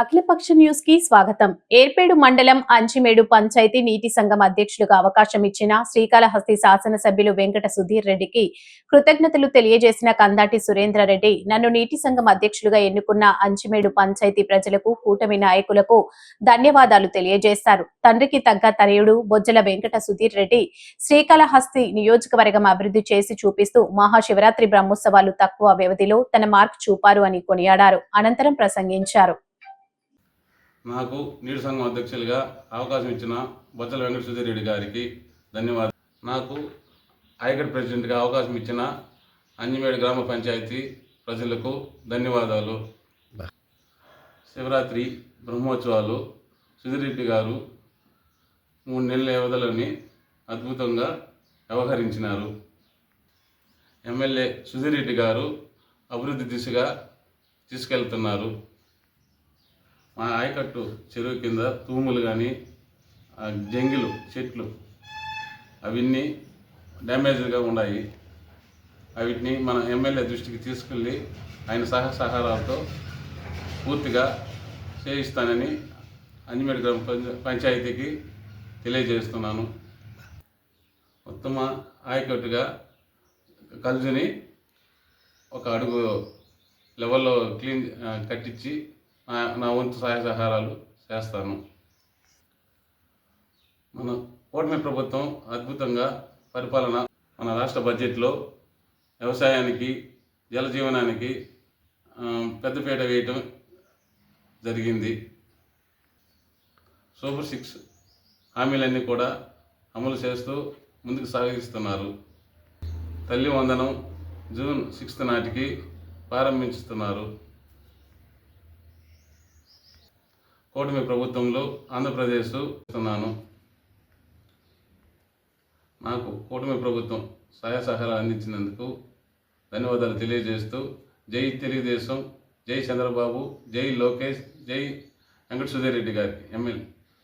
అఖిలపక్ష న్యూస్కి స్వాగతం. ఏర్పేడు మండలం అంచిమేడు పంచాయతీ నీటి సంఘం అధ్యక్షులుగా అవకాశం ఇచ్చిన శ్రీకాళహస్తి శాసనసభ్యులు వెంకట సుధీర్ రెడ్డికి కృతజ్ఞతలు తెలియజేసిన కందాటి సురేంద్రారెడ్డి నన్ను నీటి సంఘం అధ్యక్షులుగా ఎన్నుకున్న అంచిమేడు పంచాయతీ ప్రజలకు కూటమి నాయకులకు ధన్యవాదాలు తెలియజేశారు. తండ్రికి తగ్గ తనయుడు బొజ్జల వెంకట సుధీర్ రెడ్డి శ్రీకాళహస్తి నియోజకవర్గం అభివృద్ధి చేసి చూపిస్తూ మహాశివరాత్రి బ్రహ్మోత్సవాలు తక్కువ వ్యవధిలో తన మార్క్ చూపారు అని కొనియాడారు. అనంతరం ప్రసంగించారు. నాకు నీటి సంఘం అధ్యక్షులుగా అవకాశం ఇచ్చిన బొచ్చల వెంకట సుధీర్ రెడ్డి గారికి ధన్యవాదాలు. నాకు ఐగడ్ ప్రెసిడెంట్గా అవకాశం ఇచ్చిన అంజమేడు గ్రామ పంచాయతీ ప్రజలకు ధన్యవాదాలు. శివరాత్రి బ్రహ్మోత్సవాలు సుధీర్ రెడ్డి గారు మూడు నెలల వ్యవధిలోని అద్భుతంగా వ్యవహరించినారు. ఎమ్మెల్యే సుధీర్ రెడ్డి గారు అభివృద్ధి దిశగా తీసుకెళ్తున్నారు. మా ఆయకట్టు చెరువు కింద తూములు కానీ జంగిలు చెట్లు అవన్నీ డ్యామేజ్గా ఉన్నాయి వీటిని మన ఎమ్మెల్యే దృష్టికి తీసుకెళ్ళి ఆయన సహసహారాలతో పూర్తిగా చేయిస్తానని అంజమేడు గ్రామ పంచ- పంచాయతీకి తెలియజేస్తున్నాను. ఉత్తమ ఆయకట్టుగా కలుజుని ఒక అడుగు లెవెల్లో క్లీన్ కట్టించి నా నా వంతు సహాయ సహారాలు చేస్తాను. మన కూటమి ప్రభుత్వం అద్భుతంగా పరిపాలన మన రాష్ట్ర బడ్జెట్లో వ్యవసాయానికి జలజీవనానికి పెద్దపీట వేయటం జరిగింది. సూపర్ సిక్స్ హామీలన్నీ కూడా అమలు చేస్తూ ముందుకు సాగిస్తున్నారు. తల్లి వందనం జూన్ సిక్స్త్ నాటికి ప్రారంభించుతున్నారు కూటమి ప్రభుత్వంలో ఆంధ్రప్రదేశ్ ఇస్తున్నాను నాకు కూటమి ప్రభుత్వం సహాయ సహాయాలు అందించినందుకు ధన్యవాదాలు తెలియజేస్తూ జై తెలుగుదేశం జై చంద్రబాబు జై లోకేష్ జై వెంకట సుధీర్ రెడ్డి గారికి ఎమ్మెల్యే.